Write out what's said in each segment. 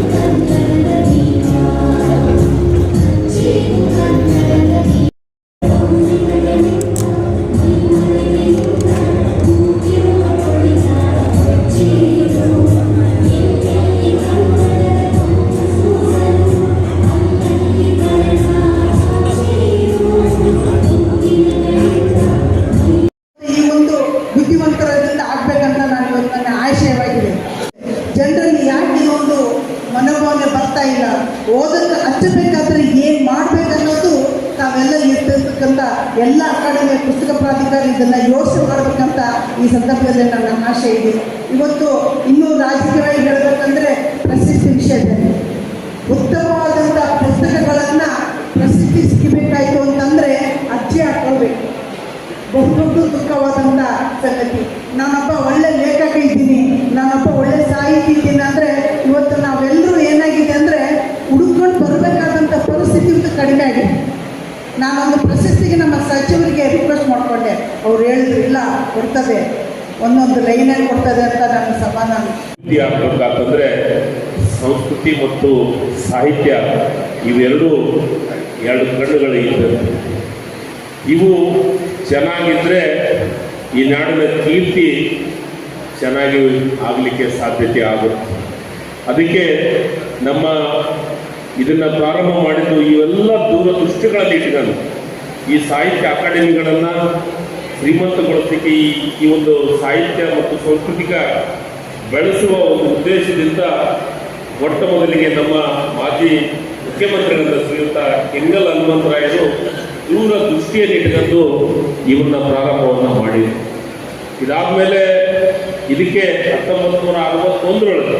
ಈ ಎಲ್ಲ ಅಕಾಡೆಮಿಯ ಪುಸ್ತಕ ಪ್ರಾಧಿಕಾರ ಇದನ್ನು ಯೋಚನೆ ಮಾಡಬೇಕಂತ ಈ ಸಂದರ್ಭದಲ್ಲಿ ನನ್ನ ಆಶೆ ಇದೆ. ಇವತ್ತು ಇನ್ನೂ ರಾಜಕೀಯವಾಗಿ ಹೇಳಬೇಕಂದ್ರೆ ಪ್ರಸಿದ್ಧಿ ವಿಷಯದಲ್ಲಿ. ಉತ್ತಮವಾದಂಥ ಪುಸ್ತಕಗಳನ್ನು ಪ್ರಸಿದ್ಧಿ ಸಿಗಬೇಕಾಯಿತು ಅಂತಂದರೆ ಅರ್ಜಿ ಹಾಕೊಳ್ಬೇಕು. ಬಹುದೊಡ್ಡ ದುಃಖವಾದಂಥ ಸಂಗತಿ. ನಾನೊಬ್ಬ ಒಳ್ಳೆ ಲೇಖಕ ಇದ್ದೀನಿ, ನಾನೊಬ್ಬ ಒಳ್ಳೆ ಸಾಹಿತಿ ಇದ್ದೀನಿ ಅಂದರೆ ಇವತ್ತು ನಾನೊಂದು ಪ್ರಶಸ್ತಿಗೆ ನಮ್ಮ ಸಚಿವರಿಗೆ ರಿಕ್ವೆಸ್ಟ್ ಮಾಡಿಕೊಂಡೆ. ಅವ್ರು ಹೇಳಿದ್ರು, ಇಲ್ಲ, ಕೊಡ್ತದೆ. ಒಂದೊಂದು ಲೈನಲ್ಲಿ ಕೊಡ್ತದೆ ಅಂತ ನನ್ನ ಸಮಾಧಾನ. ಆಗ್ಬೇಕಂತಂದ್ರೆ ಸಂಸ್ಕೃತಿ ಮತ್ತು ಸಾಹಿತ್ಯ, ಇವೆರಡು ಎರಡು ಕಣ್ಣುಗಳು ಇವು ಚೆನ್ನಾಗಿದ್ದರೆ ಈ ನಾಡಿನ ಕೀರ್ತಿ ಚೆನ್ನಾಗಿ ಆಗಲಿಕ್ಕೆ ಸಾಧ್ಯತೆ ಆಗುತ್ತೆ. ಅದಕ್ಕೆ ನಮ್ಮ ಇದನ್ನು ಪ್ರಾರಂಭ ಮಾಡಿದ್ದು ಇವೆಲ್ಲ ದೂರದೃಷ್ಟಿಗಳಲ್ಲಿ ಇಟ್ಟಿದ್ದಾನೆ. ಈ ಸಾಹಿತ್ಯ ಅಕಾಡೆಮಿಗಳನ್ನು ಶ್ರೀಮಂತಗೊಳಿಸಲಿಕ್ಕೆ ಈ ಈ ಒಂದು ಸಾಹಿತ್ಯ ಮತ್ತು ಸಾಂಸ್ಕೃತಿಕ ಬೆಳೆಸುವ ಒಂದು ಉದ್ದೇಶದಿಂದ ಮೊಟ್ಟ ಮೊದಲಿಗೆ ನಮ್ಮ ಮಾಜಿ ಮುಖ್ಯಮಂತ್ರಿಗಳಾದ ಶ್ರೀಯುತ ಕೆಂಗಲ್ ಹನುಮಂತರಾಯರು ದೂರ ದೃಷ್ಟಿಯಲ್ಲಿ ಇಟ್ಕೊಂಡು ಇವನ್ನ ಪ್ರಾರಂಭವನ್ನು ಮಾಡಿದರು. ಇದಾದಮೇಲೆ ಇದಕ್ಕೆ ಹತ್ತೊಂಬತ್ತು ನೂರ ಅರವತ್ತೊಂದರೊಳಗೆ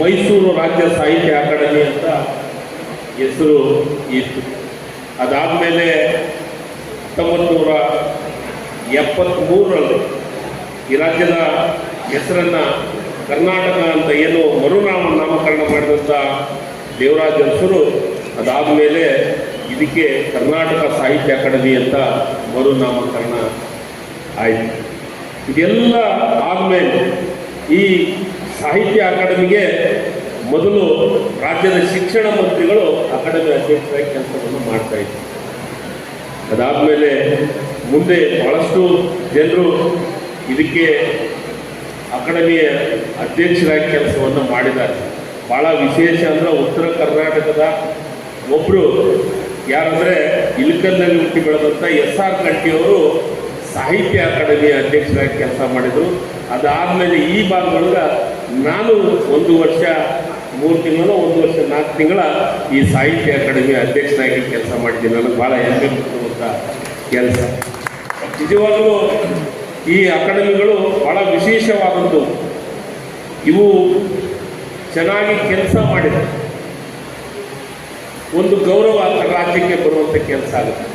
ಮೈಸೂರು ರಾಜ್ಯ ಸಾಹಿತ್ಯ ಅಕಾಡೆಮಿ ಅಂತ ಹೆಸರು ಇತ್ತು. ಅದಾದಮೇಲೆ ಹತ್ತೊಂಬತ್ತು ನೂರ ಎಪ್ಪತ್ತ್ಮೂರರಲ್ಲಿ ಈ ರಾಜ್ಯದ ಹೆಸರನ್ನು ಕರ್ನಾಟಕ ಅಂತ ಏನು ಮರುನಾಮ ನಾಮಕರಣ ಮಾಡಿದಂಥ ದೇವರಾಜ ಅದಾದ ಮೇಲೆ ಇದಕ್ಕೆ ಕರ್ನಾಟಕ ಸಾಹಿತ್ಯ ಅಕಾಡೆಮಿ ಅಂತ ಮರುನಾಮಕರಣ ಆಯಿತು. ಇದೆಲ್ಲ ಆದಮೇಲೆ ಈ ಸಾಹಿತ್ಯ ಅಕಾಡೆಮಿಗೆ ಮೊದಲು ರಾಜ್ಯದ ಶಿಕ್ಷಣ ಮಂತ್ರಿಗಳು ಅಕಾಡೆಮಿ ಅಧ್ಯಕ್ಷರಾಗಿ ಕೆಲಸವನ್ನು ಮಾಡ್ತಾ ಇದ್ರು ಅದಾದಮೇಲೆ ಮುಂದೆ ಬಹಳಷ್ಟು ಜನರು ಇದಕ್ಕೆ ಅಕಾಡೆಮಿಯ ಅಧ್ಯಕ್ಷರಾಗಿ ಕೆಲಸವನ್ನು ಮಾಡಿದ್ದಾರೆ. ಭಾಳ ವಿಶೇಷ ಅಂದ್ರೆ ಉತ್ತರ ಕರ್ನಾಟಕದ ಒಬ್ಬರು ಯಾರಂದರೆ ಇಲಕಲ್ನಲ್ಲಿ ಹುಟ್ಟಿ ಬೆಳೆದಂಥ ಎಸ್ ಆರ್ ಕಂಠಿಯವರು ಸಾಹಿತ್ಯ ಅಕಾಡೆಮಿಯ ಅಧ್ಯಕ್ಷರಾಗಿ ಕೆಲಸ ಮಾಡಿದರು. ಅದಾದಮೇಲೆ ಈ ಭಾಗದೊಳಗೆ ನಾನು ಒಂದು ವರ್ಷ ಮೂರು ತಿಂಗಳು, ಒಂದು ವರ್ಷ, ನಾಲ್ಕು ತಿಂಗಳ ಈ ಸಾಹಿತ್ಯ ಅಕಾಡೆಮಿ ಅಧ್ಯಕ್ಷನಾಗಿ ಕೆಲಸ ಮಾಡಿದ್ದೀನಿ. ನನಗೆ ಭಾಳ ಹೆಮ್ಮೆ ಪಡುವಂಥ ಕೆಲಸ. ನಿಜವಾಗಲೂ ಈ ಅಕಾಡೆಮಿಗಳು ಭಾಳ ವಿಶೇಷವಾದದ್ದು. ಇವು ಚೆನ್ನಾಗಿ ಕೆಲಸ ಮಾಡಿದೆ ಒಂದು ಗೌರವ ರಾಜ್ಯಕ್ಕೆ ಬರುವಂಥ ಕೆಲಸ ಆಗುತ್ತೆ.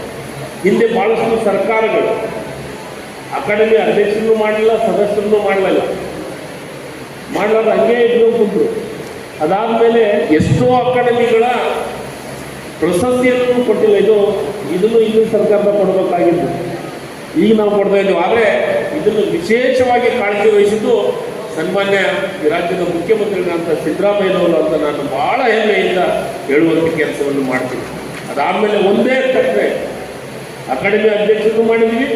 ಹಿಂದೆ ಭಾಳಷ್ಟು ಸರ್ಕಾರಗಳು ಅಕಾಡೆಮಿ ಅಧ್ಯಕ್ಷರನ್ನು ಮಾಡಲಿಲ್ಲ, ಸದಸ್ಯರನ್ನು ಮಾಡಲಿಲ್ಲ. ಮಾಡಲಾರ ಹಂಗೆ ಇದ್ದು ಕುಂತರು ಅದಾದಮೇಲೆ ಎಷ್ಟೋ ಅಕಾಡೆಮಿಗಳ ಪ್ರಶಸ್ತಿಯನ್ನು ಕೊಟ್ಟಿಲ್ಲ. ಇದು ಇದನ್ನು ಇಂದಿನ ಸರ್ಕಾರದ ಕೊಡಬೇಕಾಗಿತ್ತು. ಈಗ ನಾವು ಕೊಡ್ತಾ ಇದ್ದೀವಿ. ಆದರೆ ಇದನ್ನು ವಿಶೇಷವಾಗಿ ಕಾಳಜಿ ವಹಿಸಿದ್ದು ಸನ್ಮಾನ್ಯ ಈ ರಾಜ್ಯದ ಮುಖ್ಯಮಂತ್ರಿಗಳಂತ ಸಿದ್ದರಾಮಯ್ಯನವರು ಅಂತ ನಾನು ಭಾಳ ಹೆಮ್ಮೆಯಿಂದ ಹೇಳುವಂಥ ಕೆಲಸವನ್ನು ಮಾಡ್ತೀನಿ. ಅದಾದಮೇಲೆ ಒಂದೇ ಕಟ್ಟರೆ ಅಕಾಡೆಮಿ ಅಧ್ಯಕ್ಷರನ್ನು ಮಾಡಿದ್ವಿ,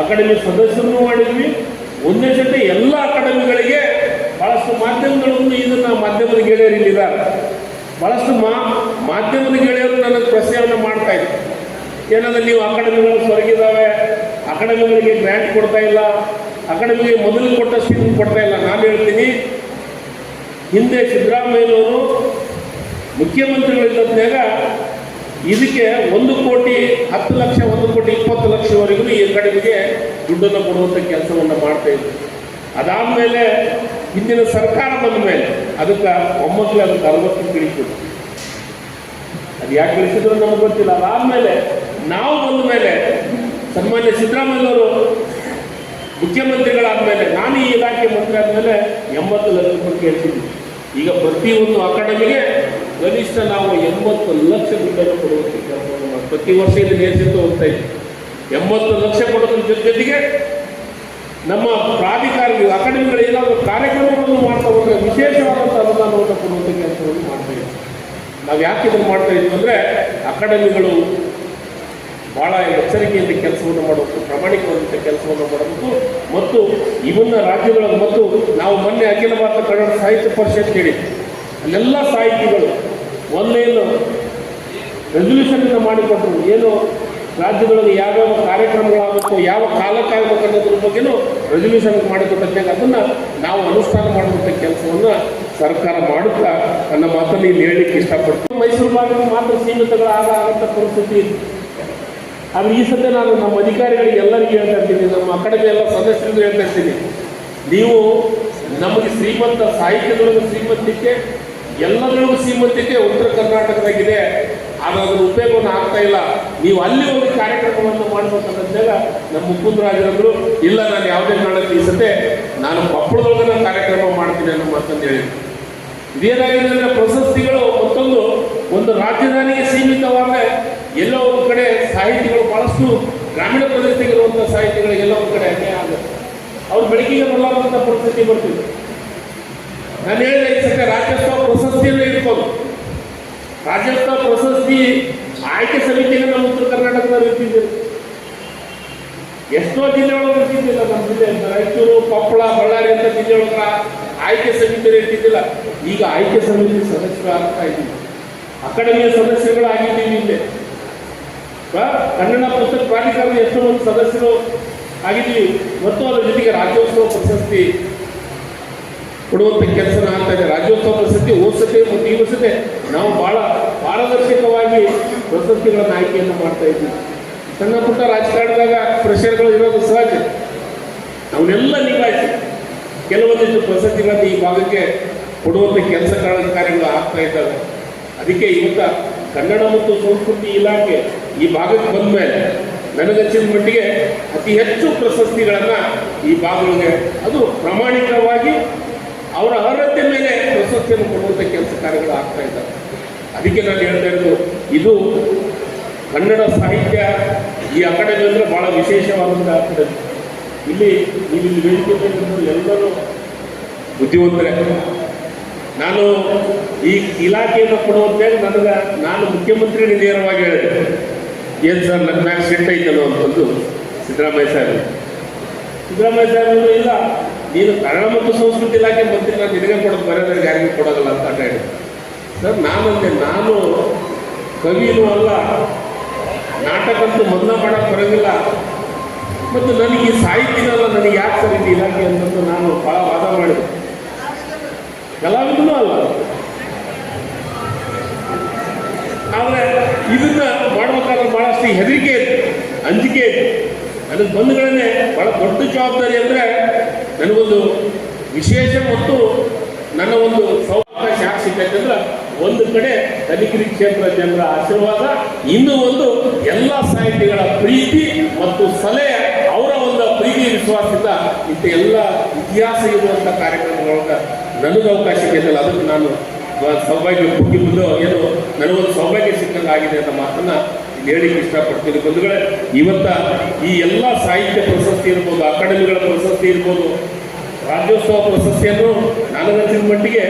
ಅಕಾಡೆಮಿ ಸದಸ್ಯರನ್ನು ಮಾಡಿದ್ವಿ. ಒಂದೇ ಜೊತೆ ಎಲ್ಲ ಅಕಾಡೆಮಿಗಳಿಗೆ ಭಾಳಷ್ಟು ಮಾಧ್ಯಮಗಳನ್ನು ಇದನ್ನು ಮಾಧ್ಯಮದ ಗೆಳೆಯರು ಇಲ್ಲಿದ್ದಾರೆ ಭಾಳಷ್ಟು ಮಾ, ಮಾಧ್ಯಮದ ಗೆಳೆಯರು ನನಗೆ ಪ್ರಶ್ನೆಯನ್ನು ಮಾಡ್ತಾ ಇದ್ರು. ಏನಂದ್ರೆ ನೀವು ಅಕಾಡೆಮಿಗಳು ಸೊರಗಿದ್ದಾವೆ ಅಕಾಡೆಮಿಗಳಿಗೆ ಗ್ರ್ಯಾಂಟ್ ಕೊಡ್ತಾ ಇಲ್ಲ, ಅಕಾಡೆಮಿಗೆ ಮೊದಲು ಕೊಟ್ಟ ಸೀಟ್ ಕೊಡ್ತಾ ಇಲ್ಲ. ನಾನು ಹೇಳ್ತೀನಿ, ಹಿಂದೆ ಸಿದ್ದರಾಮಯ್ಯನವರು ಮುಖ್ಯಮಂತ್ರಿಗಳಿದ್ದಾಗ ಇದಕ್ಕೆ ಒಂದು ಕೋಟಿ, ಹತ್ತು ಲಕ್ಷ, ಒಂದು ಕೋಟಿ, ಇಪ್ಪತ್ತು ಲಕ್ಷವರೆಗೂ ಈ ಅಕಾಡೆಮಿಗೆ ದುಡ್ಡನ್ನು ಕೊಡುವಂಥ ಕೆಲಸವನ್ನು ಮಾಡ್ತಾ ಇದ್ರು. ಅದಾದಮೇಲೆ ಹಿಂದಿನ ಸರ್ಕಾರ ಬಂದ ಮೇಲೆ ಅದಕ್ಕೆ ಒಂಬತ್ತು ಅದಕ್ಕೆ ಅರವತ್ತು ಇಳಿಸಿದ್ರು ಅದು ಯಾಕೆ ಇಳಿಸಿದ್ರು ನಮ್ಗೆ ಗೊತ್ತಿಲ್ಲ. ಅದಾದಮೇಲೆ ನಾವು ಬಂದ ಮೇಲೆ ಸನ್ಮಾನ್ಯ ಸಿದ್ದರಾಮಯ್ಯವರು ಮುಖ್ಯಮಂತ್ರಿಗಳಾದಮೇಲೆ ನಾನು ಈ ಇಲಾಖೆ ಮಂತ್ರಿ ಆದಮೇಲೆ ಎಂಬತ್ತು ಲಕ್ಷ ರೂಪಾಯಿ ಕೇಳ್ತೀನಿ ಈಗ ಪ್ರತಿಯೊಂದು ಅಕಾಡೆಮಿಗೆ ಕನಿಷ್ಠ ನಾವು ಎಂಬತ್ತು ಲಕ್ಷ ದುಡ್ಡನ್ನು ಕೆಲಸವನ್ನು ಪ್ರತಿ ವರ್ಷ ಇದನ್ನು ನೇತೃತ್ವ ಹೋಗ್ತಾ ಇದ್ದೀವಿ ಎಂಬತ್ತು ಲಕ್ಷ ಕೊಡೋದ್ರ ಜೊತೆ ಜೊತೆಗೆ ನಮ್ಮ ಪ್ರಾಧಿಕಾರಿಗಳು, ಅಕಾಡೆಮಿಗಳು ಏನಾದರೂ ಕಾರ್ಯಕ್ರಮಗಳನ್ನು ಮಾಡ್ತಾ ಹೋದರೆ ವಿಶೇಷವಾದಂಥ ಅನುದಾನವನ್ನು ಕೊಡುವಂಥ ಕೆಲಸವನ್ನು ನಾವು ಯಾಕೆ ಇದನ್ನು ಮಾಡ್ತಾ ಇದ್ದೀವಿ ಅಂದರೆ ಅಕಾಡೆಮಿಗಳು ಭಾಳ ಎಚ್ಚರಿಕೆಯಿಂದ ಕೆಲಸವನ್ನು ಮಾಡಬೇಕು ಪ್ರಾಮಾಣಿಕವಾದಂಥ ಕೆಲಸವನ್ನು ಮಾಡಬೇಕು ಮತ್ತು ಇವನ್ನ ರಾಜ್ಯಗಳ ಮತ್ತು ನಾವು ಮೊನ್ನೆ ಅಖಿಲ ಭಾರತ ಕನ್ನಡ ಸಾಹಿತ್ಯ ಪರಿಷತ್ ಹೇಳಿ ಅಲ್ಲೆಲ್ಲ ಸಾಹಿತಿಗಳು ಒಂದೇನು ರೆಸಲ್ಯೂಷನ್ ಮಾಡಿಕೊಟ್ರು. ಏನು ರಾಜ್ಯಗಳಲ್ಲಿ ಯಾವ್ಯಾವ ಕಾರ್ಯಕ್ರಮಗಳಾಗಬೇಕು ಯಾವ ಕಾಲಕ್ಕಾಗಬೇಕು ಅನ್ನೋದ್ರ ಬಗ್ಗೆನೂ ರೆಸಲ್ಯೂಷನ್ ಮಾಡಿಕೊಟ್ಟಂತೆ ಅದನ್ನು ನಾವು ಅನುಷ್ಠಾನ ಮಾಡುವಂಥ ಕೆಲಸವನ್ನು ಸರ್ಕಾರ ಮಾಡುತ್ತಾ ನನ್ನ ಮಾತಲ್ಲಿ ಇಲ್ಲಿ ಹೇಳಲಿಕ್ಕೆ ಇಷ್ಟಪಡ್ತೀನಿ. ಮೈಸೂರು ಭಾಗಕ್ಕೆ ಮಾತ್ರ ಸೀಮಿತಗಳಾಗ ಆಗಂಥ ಪರಿಸ್ಥಿತಿ ಆದ್ರೆ ಈ ಸದ್ಯ ನಾನು ನಮ್ಮ ಅಧಿಕಾರಿಗಳಿಗೆ ಎಲ್ಲರಿಗೂ ಹೇಳ್ತಾ ಇರ್ತೀನಿ, ನಮ್ಮ ಅಕಾಡೆಮಿ ಎಲ್ಲ ಸದಸ್ಯರಿಗೂ ಹೇಳ್ತಾ ಇರ್ತೀನಿ. ನೀವು ನಮಗೆ ಶ್ರೀಮಂತ ಸಾಹಿತ್ಯದೊಳಗೆ ಶ್ರೀಮಂತಿಕೆ ಎಲ್ಲದರೊಳಗೂ ಸೀಮಂತಿಕೆ ಉತ್ತರ ಕರ್ನಾಟಕದಾಗಿದೆ. ಅದರ ಉಪಯೋಗವನ್ನು ಆಗ್ತಾ ಇಲ್ಲ. ನೀವು ಅಲ್ಲಿ ಒಂದು ಕಾರ್ಯಕ್ರಮವನ್ನು ಮಾಡ್ಬೇಕಂದಾಗ ನಮ್ಮ ಮುಕುಂದರಾಜರಂದ್ರು ಇಲ್ಲ, ನಾನು ಯಾವುದೇ ಕಾರಣಕ್ಕೆ ಈ ನಾನು ಕೊಪ್ಪಳದೊಳಗೆ ನಾನು ಕಾರ್ಯಕ್ರಮ ಮಾಡ್ತೀನಿ ಅನ್ನೋ ಮಾತಂದು ಹೇಳಿ ಇದೇನಾಗಿದೆ ಅಂದ್ರೆ ಪ್ರಶಸ್ತಿಗಳು ಮತ್ತೊಂದು ಒಂದು ರಾಜಧಾನಿಗೆ ಸೀಮಿತವಾದ ಎಲ್ಲೋ ಒಂದು ಕಡೆ ಸಾಹಿತಿಗಳು ಬಹಳಷ್ಟು ಗ್ರಾಮೀಣ ಪ್ರದೇಶದಲ್ಲಿರುವಂಥ ಸಾಹಿತಿಗಳಿಗೆಲ್ಲ ಒಂದು ಕಡೆ ಅನ್ಯಾಯ ಆಗುತ್ತೆ. ಅವ್ರು ಬೆಳಕಿಗೆ ಬರಲಾರ್ದಂಥ ಪರಿಸ್ಥಿತಿ ಬರ್ತಿದೆ ನಾನು ಹೇಳಿದೆ, ಈ ಸತ್ಯ ರಾಜ್ಯೋತ್ಸವ ಪ್ರಶಸ್ತಿಯಲ್ಲೇ ಇರ್ಬೋದು. ರಾಜ್ಯೋತ್ಸವ ಪ್ರಶಸ್ತಿ ಆಯ್ಕೆ ಸಮಿತಿಯಲ್ಲಿ ನಮ್ಮ ಉತ್ತರ ಕರ್ನಾಟಕದಲ್ಲಿ ಇರ್ತಿದ್ದೆ ಎಷ್ಟೋ ಜಿಲ್ಲೆಯೊಳಗೆ ಇರ್ತಿದ್ದಿಲ್ಲ, ನಮ್ಮ ಜಿಲ್ಲೆ ರಾಯಚೂರು, ಕೊಪ್ಪಳ, ಬಳ್ಳಾರಿ ಅಂತ ಜಿಲ್ಲೆಯೊಳಗ ಆಯ್ಕೆ ಸಮಿತಿಯಲ್ಲಿ ಇರ್ತಿದ್ದಿಲ್ಲ. ಈಗ ಆಯ್ಕೆ ಸಮಿತಿ ಸದಸ್ಯರು ಆಗ್ತಾ ಇದ್ದೀವಿ. ಅಕಾಡೆಮಿಯ ಸದಸ್ಯರುಗಳು ಆಗಿದ್ದೀವಿ ಇಲ್ಲೇ ಕನ್ನಡ ಪುಸ್ತಕ ಪ್ರಾಧಿಕಾರದ ಎಷ್ಟೋ ಒಂದು ಸದಸ್ಯರು ಆಗಿದ್ದೀವಿ. ಮತ್ತು ಅದರ ಜೊತೆಗೆ ರಾಜ್ಯೋತ್ಸವ ಪ್ರಶಸ್ತಿ ಕೊಡುವಂಥ ಕೆಲಸನ ಆಗ್ತಾ ಇದೆ. ರಾಜ್ಯೋತ್ಸವ ಪ್ರಶಸ್ತಿ ಓದ್ಸತೆ ಮತ್ತು ಈ ವರ್ಷತೆ ನಾವು ಬಹಳ ಪಾರದರ್ಶಕವಾಗಿ ಪ್ರಶಸ್ತಿಗಳನ್ನು ಆಯ್ಕೆಯನ್ನು ಮಾಡ್ತಾ ಇದ್ದೀವಿ. ಸಣ್ಣ ಪುಟ್ಟ ರಾಜಕಾರಣದಾಗ ಪ್ರೆಷರ್ಗಳು ಇರೋದು ಸಹಜ. ಅವನ್ನೆಲ್ಲ ನಿಭಾಯಿಸಿ ಕೆಲವೊಂದಿಷ್ಟು ಪ್ರಶಸ್ತಿಗಳನ್ನು ಈ ಭಾಗಕ್ಕೆ ಕೊಡುವಂಥ ಕೆಲಸ ಕಾರ್ಯಗಳು ಆಗ್ತಾ ಇದ್ದಾವೆ. ಅದಕ್ಕೆ ಇವತ್ತ ಕನ್ನಡ ಮತ್ತು ಸಂಸ್ಕೃತಿ ಇಲಾಖೆ ಈ ಭಾಗಕ್ಕೆ ಬಂದ ಮೇಲೆ ನನಗಚ್ಚಿನ ಮಟ್ಟಿಗೆ ಅತಿ ಹೆಚ್ಚು ಪ್ರಶಸ್ತಿಗಳನ್ನು ಈ ಭಾಗಗಳಿಗೆ, ಅದು ಪ್ರಾಮಾಣಿಕವಾಗಿ ಅವರ ಅರ್ಹತೆ ಮೇಲೆ ಪ್ರಶಸ್ತಿಯನ್ನು ಕೊಡುವಂಥ ಕೆಲಸ ಕಾರ್ಯಗಳು ಆಗ್ತಾ ಇದ್ದಾವೆ. ಅದಕ್ಕೆ ನಾನು ಹೇಳ್ತಾ ಇರೋದು, ಇದು ಕನ್ನಡ ಸಾಹಿತ್ಯ ಈ ಅಕಾಡೆಮಿ ಅಂದರೆ ಭಾಳ ವಿಶೇಷವಾದಂಥ ಅಕಾಡೆಮಿ. ಇಲ್ಲಿ ನೀವು ಇಲ್ಲಿ ಎಲ್ಲರೂ ಬುದ್ಧಿವಂತರೇ. ನಾನು ಈ ಇಲಾಖೆಯನ್ನು ಕೊಡುವಂತೆ ನನಗೆ ನಾನು ಮುಖ್ಯಮಂತ್ರಿ ನೇರವಾಗಿ ಹೇಳಿದೆ. ಏನು ಸರ್ ನನ್ನ ಮ್ಯಾಗ ಸೆಟ್ ಐತಲ್ಲೋ ಅಂತಂದು ಸಿದ್ದರಾಮಯ್ಯ ಸಾಹೇಬ್ ಸಿದ್ದರಾಮಯ್ಯ ಸಾಹೇಬರು ಇಲ್ಲ. ನೀನು ಕನ್ನಡ ಮತ್ತು ಸಂಸ್ಕೃತಿ ಇಲಾಖೆ ಮಂತ್ರಿ ನಾನು ನಿನಗೆ ಕೊಡೋದು ಬರೋದ್ರಿಗೆ ಯಾರಿಗೂ ಕೊಡೋದಲ್ಲ ಅಂತ ಹೇಳಿ ಸರ್ ನಾನಂದೆ ನಾನು ಕವಿನೂ ಅಲ್ಲ, ನಾಟಕಂತೂ ಮೊದಲ ಮಾಡೋಕ್ಕೆ ಬರೋದಿಲ್ಲ. ಮತ್ತು ನನಗೆ ಈ ಸಾಹಿತ್ಯನಲ್ಲ ನನಗೆ ಯಾಕೆ ಸರ್ ಇಲಾಖೆ ಅಂತಂದು ನಾನು ಭಾಳ ವಾದ ಮಾಡಿದೆ. ಕಲಾವಿದನೂ ಅಲ್ಲ. ಆದರೆ ಇದನ್ನ ಮಾಡ್ಬೇಕಾದ್ರೆ ಭಾಳಷ್ಟು ಹೆದರಿಕೆ ಇತ್ತು ಅಂಜಿಕೆ ಇತ್ತು ನನಗೆ ಬಂದ್ಗಳನ್ನೇ ಭಾಳ ದೊಡ್ಡ ಜವಾಬ್ದಾರಿ ಅಂದರೆ ನನಗೊಂದು ವಿಶೇಷ ಮತ್ತು ನನ್ನ ಒಂದು ಸೌಕಾಶ ಯಾಕೆ ಅಂದ್ರೆ ಒಂದು ಕಡೆ ತನಿಖಿರಿ ಕ್ಷೇತ್ರ ಜನರ ಆಶೀರ್ವಾದ, ಇನ್ನೂ ಒಂದು ಎಲ್ಲ ಸಾಹಿತಿಗಳ ಪ್ರೀತಿ ಮತ್ತು ಸಲಹೆ ಅವರ ಒಂದು ಪ್ರೀತಿ ವಿಶ್ವಾಸದಿಂದ ಇಂಥ ಎಲ್ಲ ಇತಿಹಾಸ ಇರುವಂಥ ಕಾರ್ಯಕ್ರಮಗಳೊಳಗೆ ನನಗೆ ಅವಕಾಶ ಸಿಕ್ಕಿದ್ದಲ್ಲ. ಅದಕ್ಕೆ ನಾನು ಸೌಭಾಗ್ಯ ಹೋಗಿ ಬಂದು ಏನು? ನನಗೊಂದು ಸೌಭಾಗ್ಯ ಸಿಕ್ಕಂಗಾಗಿದೆ ಅಂತ ಮಾತನ್ನ ಹೇಳಿಕ್ಕೆ ಇಷ್ಟಪಡ್ತೀನಿ. ಬಂಧುಗಳೇ, ಇವತ್ತ ಈ ಎಲ್ಲ ಸಾಹಿತ್ಯ ಪ್ರಶಸ್ತಿ ಇರ್ಬೋದು, ಅಕಾಡೆಮಿಗಳ ಪ್ರಶಸ್ತಿ ಇರ್ಬೋದು, ರಾಜ್ಯೋತ್ಸವ ಪ್ರಶಸ್ತಿಯನ್ನು ನನಗನ್ಸಿದ ಮಟ್ಟಿಗೆ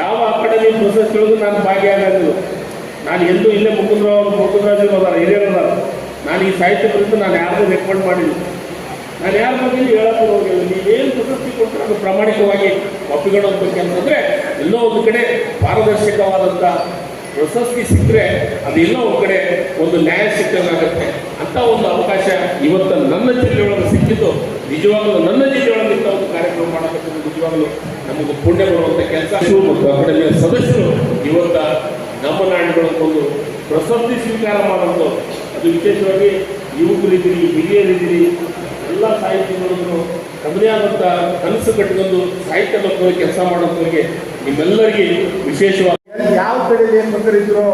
ಯಾವ ಅಕಾಡೆಮಿ ಪ್ರಶಸ್ತಿಗಳಿಗೂ ನಾನು ಭಾಗಿಯಾಗಿದ್ದು ನಾನು ಎಲ್ಲೂ ಇಲ್ಲೇ ಮುಕುಂದರಾವ್ ಅದಾರ, ಹಿರಿಯರು ಅದಾರ. ನಾನು ಈ ಸಾಹಿತ್ಯ ಕುರಿತು ನಾನು ಯಾರಿಗೂ ರೆಕಮೆಂಡ್ ಮಾಡಿಲ್ಲ. ನಾನು ಯಾರ ಬಗ್ಗೆ ಹೇಳಕ್ಕೆ ಹೋಗಿಲ್ಲ. ನೀವೇನು ಪ್ರಶಸ್ತಿ ಕೊಟ್ಟರೆ ಅದು ಪ್ರಾಮಾಣಿಕವಾಗಿ ಒಪ್ಪಿಕೊಳ್ಳೋದು ಅಂತಂದರೆ ಎಲ್ಲೋ ಒಂದು ಕಡೆ ಪಾರದರ್ಶಕವಾದಂಥ ಪ್ರಶಸ್ತಿ ಸಿಕ್ಕರೆ ಅದು ಎಲ್ಲೋ ಒಂದು ಕಡೆ ಒಂದು ನ್ಯಾಯ ಸಿಕ್ಕಂಗಾಗುತ್ತೆ. ಅಂತ ಒಂದು ಅವಕಾಶ ಇವತ್ತು ನನ್ನ ಜಿಲ್ಲೆಯೊಳಗೆ ಸಿಕ್ಕಿದ್ದು, ನಿಜವಾಗಲೂ ನನ್ನ ಜಿಲ್ಲೆಯೊಳಗೆ ಇಂಥ ಒಂದು ಕಾರ್ಯಕ್ರಮ ಮಾಡಬೇಕು ನಿಜವಾಗಲೂ ನಮಗೆ ಪುಣ್ಯ ಬರುವಂಥ ಕೆಲಸ. ಮತ್ತು ಅಕಾಡೆಮಿಯ ಸದಸ್ಯರು ಇವತ್ತ ನಮ್ಮ ನಾಡುಗಳಂತೊಂದು ಪ್ರಶಸ್ತಿ ಸ್ವೀಕಾರ ಮಾಡೋದು ಅದು ವಿಶೇಷವಾಗಿ ಯುವಕರಿದ್ದೀರಿ, ಹಿರಿಯರಿದ್ದೀರಿ, ಎಲ್ಲ ಸಾಹಿತಿಗಳನ್ನು ತಮ್ಮದೇ ಆದಂಥ ಕನಸು ಕಟ್ಟಿಕೊಂಡು ಸಾಹಿತ್ಯ ಮಕ್ಕಳು ಕೆಲಸ ಮಾಡೋದ್ರಿಗೆ ನಿಮ್ಮೆಲ್ಲರಿಗೆ ವಿಶೇಷವಾಗಿ ಯಾವ ಕಡೆ ಲೇಖಕರಿದ್ರು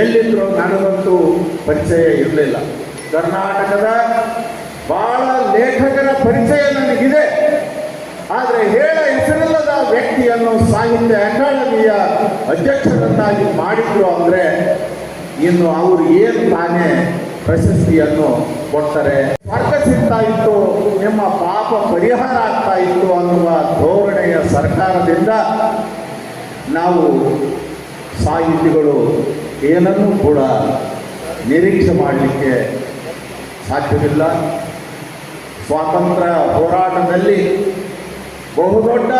ಎಲ್ಲಿದ್ರು ನನಗಂತೂ ಪರಿಚಯ ಇರಲಿಲ್ಲ. ಕರ್ನಾಟಕದ ಬಹಳ ಲೇಖಕರ ಪರಿಚಯ ನನಗಿದೆ. ಆದರೆ ಹೇಳ ಹೆಸರಿಲ್ಲದ ವ್ಯಕ್ತಿಯನ್ನು ಸಾಹಿತ್ಯ ಅಕಾಡೆಮಿಯ ಅಧ್ಯಕ್ಷರನ್ನಾಗಿ ಮಾಡಿದ್ರು ಅಂದರೆ ಇನ್ನು ಅವರು ಏನು ತಾನೇ ಪ್ರಶಸ್ತಿಯನ್ನು ಕೊಡ್ತಾರೆ. ಸ್ವರ್ಗ ಸಿಗ್ತಾ ಇತ್ತು, ನಿಮ್ಮ ಪಾಪ ಪರಿಹಾರ ಆಗ್ತಾ ಇತ್ತು ಅನ್ನುವ ಧೋರಣೆಯ ಸರ್ಕಾರದಿಂದ ನಾವು ಸಾಹಿತಿಗಳು ಏನನ್ನೂ ಕೂಡ ನಿರೀಕ್ಷೆ ಮಾಡಲಿಕ್ಕೆ ಸಾಧ್ಯವಿಲ್ಲ. ಸ್ವಾತಂತ್ರ್ಯ ಹೋರಾಟದಲ್ಲಿ ಬಹುದೊಡ್ಡ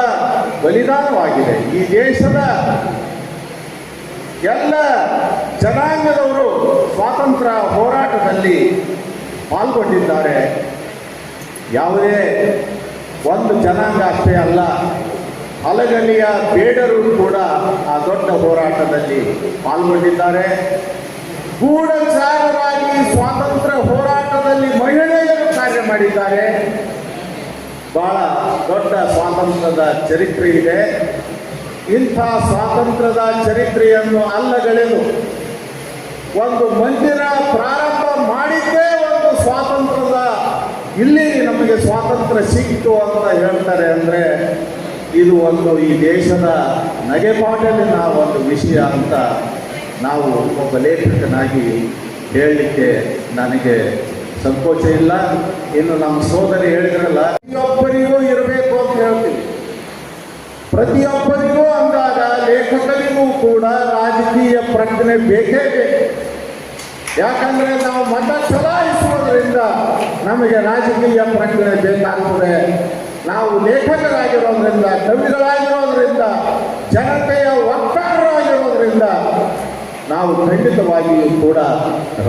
ಬಲಿದಾನವಾಗಿದೆ. ಈ ದೇಶದ ಎಲ್ಲ ಜನಾಂಗದವರು ಸ್ವಾತಂತ್ರ್ಯ ಹೋರಾಟದಲ್ಲಿ ಪಾಲ್ಗೊಂಡಿದ್ದಾರೆ. ಯಾವುದೇ ಒಂದು ಜನಾಂಗ ಅಷ್ಟೇ ಅಲ್ಲ ಹಲಗಲಿಯ ಬೇಡರು ಕೂಡ ಆ ದೊಡ್ಡ ಹೋರಾಟದಲ್ಲಿ ಪಾಲ್ಗೊಂಡಿದ್ದಾರೆ. ಗೂಢಚಾರರಾಗಿ ಸ್ವಾತಂತ್ರ್ಯ ಹೋರಾಟದಲ್ಲಿ ಮಹಿಳೆಯರು ಕಾರ್ಯ ಮಾಡಿದ್ದಾರೆ. ಬಹಳ ದೊಡ್ಡ ಸ್ವಾತಂತ್ರ್ಯದ ಚರಿತ್ರೆ ಇದೆ. ಇಂಥ ಸ್ವಾತಂತ್ರ್ಯದ ಚರಿತ್ರೆಯನ್ನು ಅಲ್ಲಗಳೆದು ಒಂದು ಮಂದಿರ ಪ್ರಾರಂಭ ಮಾಡಿದ್ದೇ ಒಂದು ಸ್ವಾತಂತ್ರ್ಯದ, ಇಲ್ಲಿ ನಮಗೆ ಸ್ವಾತಂತ್ರ್ಯ ಸಿಕ್ತು ಅಂತ ಹೇಳ್ತಾರೆ ಅಂದರೆ ಇದು ಒಂದು ಈ ದೇಶದ ನಗೆಪಾಟಲಿನ ಒಂದು ವಿಷಯ ಅಂತ ನಾವು ಒಬ್ಬ ಲೇಖಕನಾಗಿ ಹೇಳಲಿಕ್ಕೆ ನನಗೆ ಸಂಕೋಚ ಇಲ್ಲ. ಇನ್ನು ನಮ್ಮ ಸೋದರಿ ಹೇಳಿದ್ರಲ್ಲ, ಪ್ರತಿಯೊಬ್ಬರಿಗೂ ಇರಬೇಕು ಅಂತ ಹೇಳ್ತೀವಿ ಪ್ರತಿಯೊಬ್ಬರಿಗೂ ಅಂದಾಗ ಲೇಖಕರಿಗೂ ಕೂಡ ರಾಜಕೀಯ ಪ್ರಜ್ಞೆ ಬೇಕೇ ಬೇಕು. ಯಾಕಂದ್ರೆ ನಾವು ಮತ ಚಲಾಯಿಸುವುದರಿಂದ ನಮಗೆ ರಾಜಕೀಯ ಪ್ರಜ್ಞೆ ಬೇಕಾಗ್ತದೆ. ನಾವು ಖಂಡಿತವಾಗಿಯೂ ಕೂಡ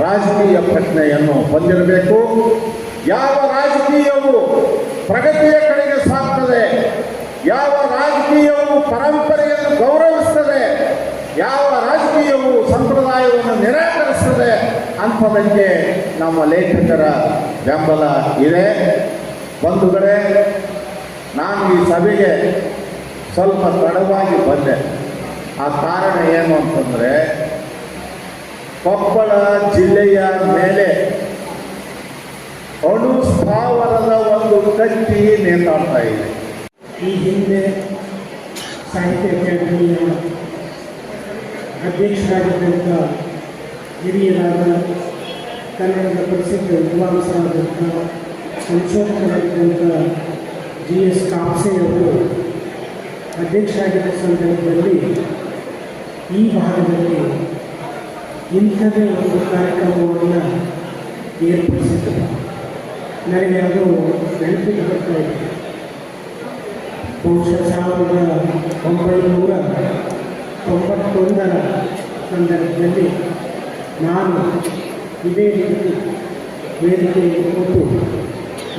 ರಾಜಕೀಯ ಪ್ರಶ್ನೆಯನ್ನು ಹೊಂದಿರಬೇಕು. ಯಾವ ರಾಜಕೀಯವು ಪ್ರಗತಿಯ ಕಡೆಗೆ ಸಾಗ್ತದೆ, ಯಾವ ರಾಜಕೀಯವು ಪರಂಪರೆಯನ್ನು ಗೌರವಿಸ್ತದೆ, ಯಾವ ರಾಜಕೀಯವು ಸಂಪ್ರದಾಯವನ್ನು ನಿರಾಕರಿಸ್ತದೆ ಅಂಥದಕ್ಕೆ ನಮ್ಮ ಲೇಖಕರ ಬೆಂಬಲ ಇದೆ. ಬಂಧುಗಳೇ, ನಾನು ಈ ಸಭೆಗೆ ಸ್ವಲ್ಪ ತಡವಾಗಿ ಬಂದೆ. ಆ ಕಾರಣ ಏನು ಅಂತಂದರೆ ಕೊಪ್ಪಳ ಜಿಲ್ಲೆಯ ಮೇಲೆ ಅಣು ಸ್ಥಾವರದ ಒಂದು ಕಟ್ಟಿ ನೇತಾಡ್ತಾ ಇದೆ. ಈ ಹಿಂದೆ ಸಾಹಿತ್ಯ ಅಕಾಡೆಮಿಯ ಅಧ್ಯಕ್ಷರಾಗಿದ್ದಂಥ ಹಿರಿಯರಾದ ಕನ್ನಡದ ಪ್ರಸಿದ್ಧ ವಿದ್ವಾಂಸರಾದಂಥ ಸಂಶೋಧಕರಾಗಿದ್ದಂಥ ಜಿ ಎಸ್ ಕಾಪ್ಸೆ ಅವರು ಅಧ್ಯಕ್ಷರಾಗಿದ್ದ ಸಂದರ್ಭದಲ್ಲಿ ಈ ಭಾಗದಲ್ಲಿ ಇಂಥದೇ ಒಂದು ಕಾರ್ಯಕ್ರಮವನ್ನು ಏರ್ಪಡಿಸಿದ್ದರು ನನಗೆ ಅದು ನೆನಪಿಗೆ ಬರ್ತಾ ಇದೆ. ಬಹುಶಃ ಸಾವಿರದ ಒಂಬೈನೂರ ತೊಂಬತ್ತೊಂದರ ಸಂದರ್ಭದಲ್ಲಿ ನಾನು ಇದೇ ರೀತಿ ವೇದಿಕೆ ಕೊಟ್ಟು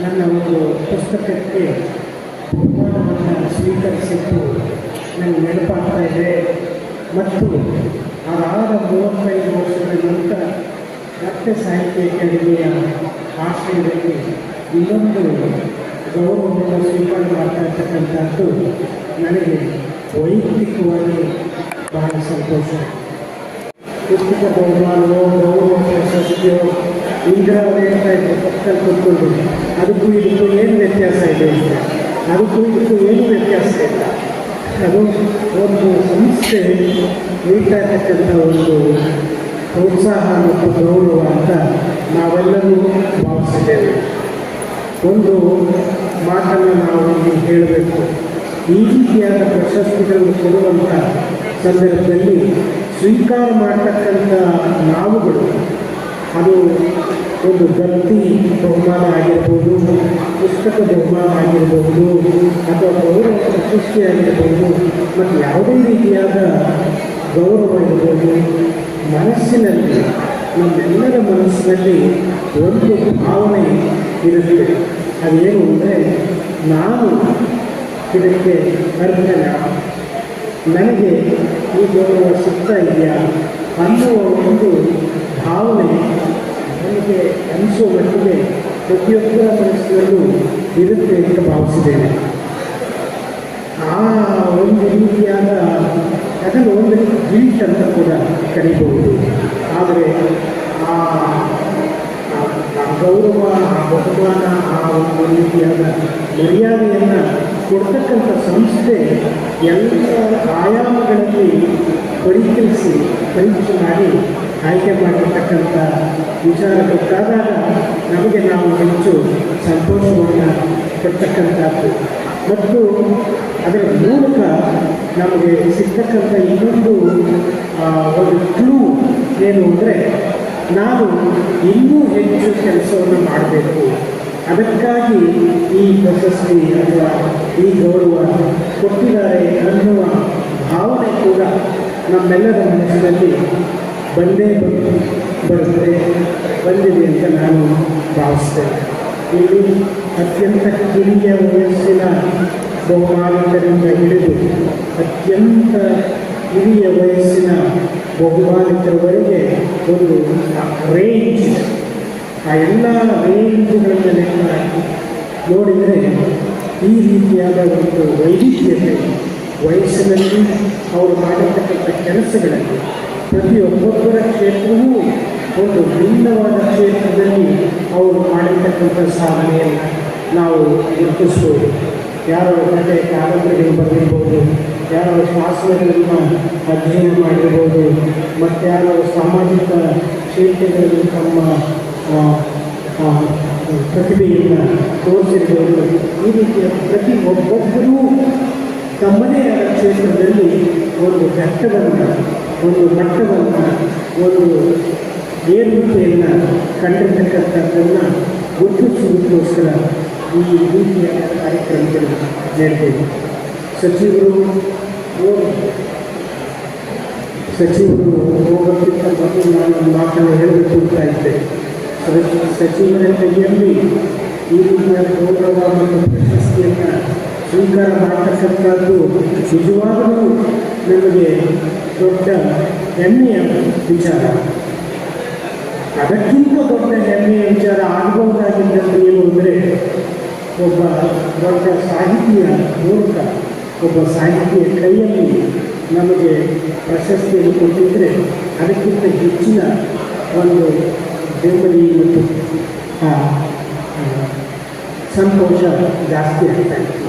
ನನ್ನ ಒಂದು ಪುಸ್ತಕಕ್ಕೆ ಬಹುಮಾನವನ್ನು ಸ್ವೀಕರಿಸಿದ್ದು ನನಗೆ ನೆನಪಾಗ್ತಾ ಇದೆ. ಮತ್ತು ಅದಾದ ಮೂವತ್ತೈದು ವರ್ಷಗಳ ನಂತರ ಮತ್ತೆ ಸಾಹಿತ್ಯ ಅಕಾಡೆಮಿಯ ಆಶ್ರಯದಲ್ಲಿ ಇನ್ನೊಂದು ಗೌರವವನ್ನು ಸ್ವೀಕಾರ ಮಾಡ್ತಾ ಇರ್ತಕ್ಕಂಥದ್ದು ನನಗೆ ವೈಯಕ್ತಿಕವಾಗಿ ಬಹಳ ಸಂತೋಷ. ಪುಸ್ತಕ ಬಹುಮಾನವೋ, ಗೌರವ ಪ್ರಶಸ್ತಿಯೋ ಇಂದಿರಾವೇ ಹೇಳ್ತಾ ಇದ್ದರು ಪಕ್ಕದಲ್ಲಿ ಕೂತ್ಕೊಂಡು ಅದಕ್ಕೂ ಇದಕ್ಕೂ ಏನು ವ್ಯತ್ಯಾಸ ಇದೆ ಅಂತ. ಅದಕ್ಕೂ ಇದಕ್ಕೂ ಏನು ವ್ಯತ್ಯಾಸ ಇಲ್ಲ. ಅದು ಒಂದು ಸಂಸ್ಥೆ ನೀಡ್ತಾ ಇರ್ತಕ್ಕಂಥ ಒಂದು ಪ್ರೋತ್ಸಾಹ ಮತ್ತು ಗೌರವ ಅಂತ ನಾವೆಲ್ಲರೂ ಭಾವಿಸಿದ್ದೇವೆ. ಒಂದು ಮಾತನ್ನು ನಾವು ಇಲ್ಲಿ ಹೇಳಬೇಕು. ಈ ರೀತಿಯಾದ ಪ್ರಶಸ್ತಿಗಳನ್ನು ಕೊಡುವಂಥ ಸಂದರ್ಭದಲ್ಲಿ ಸ್ವೀಕಾರ ಮಾಡ್ತಕ್ಕಂಥ ನಾವುಗಳು, ಅದು ಒಂದು ದತ್ತಿ ಬಹುಮಾನ ಆಗಿರ್ಬೋದು, ಪುಸ್ತಕ ಬಹುಮಾನ ಆಗಿರ್ಬೋದು, ಅಥವಾ ಗೌರವ ಪ್ರಶಸ್ತಿ ಆಗಿರ್ಬೋದು, ಮತ್ತು ಯಾವುದೇ ರೀತಿಯಾದ ಗೌರವ ಇರ್ಬೋದು, ಮನಸ್ಸಿನಲ್ಲಿ, ನಮ್ಮೆಲ್ಲರ ಮನಸ್ಸಿನಲ್ಲಿ ಒಂದು ಭಾವನೆ ಇರುತ್ತೆ. ಅದೇನು ಅಂದರೆ, ನಾನು ಇದಕ್ಕೆ ಅರ್ಹನ ನನಗೆ ಈ ಗೌರವ ಸಿಗ್ತಾ ಇದೆಯಾ ಅನ್ನುವ ಒಂದು ಭಾವನೆ ನನಗೆ ಅನಿಸುವ ಮಟ್ಟಿಗೆ ಪ್ರತಿಯೊಬ್ಬರ ಮನಸ್ಸಿನಲ್ಲೂ ಇರುತ್ತೆ ಅಂತ ಭಾವಿಸಿದ್ದೇನೆ. ಆ ಒಂದು ರೀತಿಯಾದ ಅದನ್ನು ಒಂದು ಗಿಲ್ಟ್ ಅಂತ ಕೂಡ ಕರೀಬಹುದು. ಆದರೆ ಆ ಗೌರವ, ಆ ಬಹುಮಾನ, ಆ ಒಂದು ರೀತಿಯಾದ ಮರ್ಯಾದೆಯನ್ನು ಕೊಡ್ತಕ್ಕಂಥ ಸಂಸ್ಥೆ ಎಲ್ಲ ಆಯಾಮಗಳಲ್ಲಿ ಪರಿಚಯಿಸಿ ಪರೀಕ್ಷೆ ಮಾಡಿ ಆಯ್ಕೆ ಮಾಡಿರ್ತಕ್ಕಂಥ ವಿಚಾರ ಗೊತ್ತಾದಾಗ ನಮಗೆ ನಾವು ಹೆಚ್ಚು ಸಂತೋಷವನ್ನು ಕೊಡ್ತಕ್ಕಂಥದ್ದು. ಮತ್ತು ಅದರ ಮೂಲಕ ನಮಗೆ ಸಿಗ್ತಕ್ಕಂಥ ಇನ್ನೊಂದು ಒಂದು ಏನು ಅಂದರೆ ನಾನು ಇನ್ನೂ ಹೆಚ್ಚು ಕೆಲಸವನ್ನು ಮಾಡಬೇಕು. ಅದಕ್ಕಾಗಿ ಈ ಪ್ರಶಸ್ತಿ ಅಥವಾ ಈ ಗೌರವ ಕೊಟ್ಟಿದ್ದಾರೆ ಅನ್ನುವ ಭಾವನೆ ಕೂಡ ನಮ್ಮೆಲ್ಲರ ಮನಸ್ಸಿನಲ್ಲಿ ಬಂದೇ ಬರುತ್ತೆ. ಬಂದಿದೆ ಅಂತ ನಾನು ಭಾವಿಸ್ತೇನೆ. ಇಲ್ಲಿ ಅತ್ಯಂತ ಕಿರಿಯ ವಯಸ್ಸಿನ ಬಹುಮಾನಿಕರಿಂದ ಹಿಡಿದು ಅತ್ಯಂತ ಹಿರಿಯ ವಯಸ್ಸಿನ ಬಹುಮಾನಿಕರವರೆಗೆ ಒಂದು ರೇಂಜ್ ಆ ಎಲ್ಲ ರೇಂಜ್ಗಳನ್ನು ಲೆಕ್ಕ ನೋಡಿದರೆ ಈ ರೀತಿಯಾದ ಒಂದು ವೈವಿಧ್ಯತೆ, ವಯಸ್ಸಿನಲ್ಲಿ ಅವರು ಮಾಡಿರ್ತಕ್ಕಂಥ ಕೆಲಸಗಳಲ್ಲಿ ಪ್ರತಿಯೊಬ್ಬೊಬ್ಬರ ಕ್ಷೇತ್ರವೂ ಒಂದು ಭಿನ್ನವಾದ ಕ್ಷೇತ್ರದಲ್ಲಿ ಅವರು ಮಾಡಿರ್ತಕ್ಕಂಥ ಸಾಧನೆಯನ್ನು ನಾವು ಗುರುತಿಸ್ಬೋದು. ಯಾರೋ ಕತೆ ಕಾದಂಬರಿಗಳು ಬರೆದಿರ್ಬೋದು, ಯಾರೋ ಶಾಸನಗಳನ್ನು ಅಧ್ಯಯನ ಮಾಡಿರ್ಬೋದು, ಮತ್ತು ಯಾರೋ ಸಾಮಾಜಿಕ ಕ್ಷೇತ್ರಗಳಲ್ಲಿ ತಮ್ಮ ಪ್ರತಿಭೆಯನ್ನು ತೋರಿಸಿರ್ಬೋದು. ಈ ರೀತಿಯ ಪ್ರತಿ ಒಬ್ಬೊಬ್ಬರೂ ತಮ್ಮದೇ ಆದ ಕ್ಷೇತ್ರದಲ್ಲಿ ಒಂದು ಘಟ್ಟವನ್ನು ಒಂದು ಮಟ್ಟವನ್ನು ಒಂದು ಏರುವಿಕೆಯನ್ನು ಕಂಡಿರ್ತಕ್ಕಂಥದ್ದನ್ನು ಗುರುತಿಸುವುದಕ್ಕೋಸ್ಕರ ಈ ರೀತಿಯ ಕಾರ್ಯಕ್ರಮಗಳು ನಡೆದಿದೆ ಸಚಿವರು ಹೋಗಿ ಸಚಿವರು ಹೋಗೋಕ್ಕಿಂತ ಮೊದಲು ನಾನು ಒಂದು ಮಾತನ್ನು ಹೇಳಬೇಕು ಅಂತ ಇದ್ದೆ ಸಚಿವ- ಸಚಿವರ ಕೈಯಲ್ಲಿ ಈ ರೀತಿಯ ಗೌರವ ಮತ್ತು ಪ್ರಶಸ್ತಿಯನ್ನು ಸ್ವೀಕಾರ ಮಾಡತಕ್ಕಂಥದ್ದು ನಿಜವಾಗಲೂ ನಮಗೆ ದೊಡ್ಡ ಹೆಮ್ಮೆಯ ವಿಚಾರ. ಅದಕ್ಕಿಂತ ದೊಡ್ಡ ಹೆಮ್ಮೆಯ ವಿಚಾರ ಆಗಬಹುದಾಗಿದ್ದದ್ದು ಏನು ಅಂದರೆ ಒಬ್ಬ ದೊಡ್ಡ ಸಾಹಿತಿಯ ಮೂಲಕ ಒಬ್ಬ ಸಾಹಿತಿಯ ಕೈಯಲ್ಲಿ ನಮಗೆ ಪ್ರಶಸ್ತಿಯನ್ನು ಕೊಟ್ಟಿದ್ದರೆ ಅದಕ್ಕಿಂತ ಹೆಚ್ಚಿನ ಒಂದು ಬೆಂಬಲಿ ಮತ್ತು ಸಂತೋಷ ಜಾಸ್ತಿ ಆಗ್ತಾ ಇತ್ತು.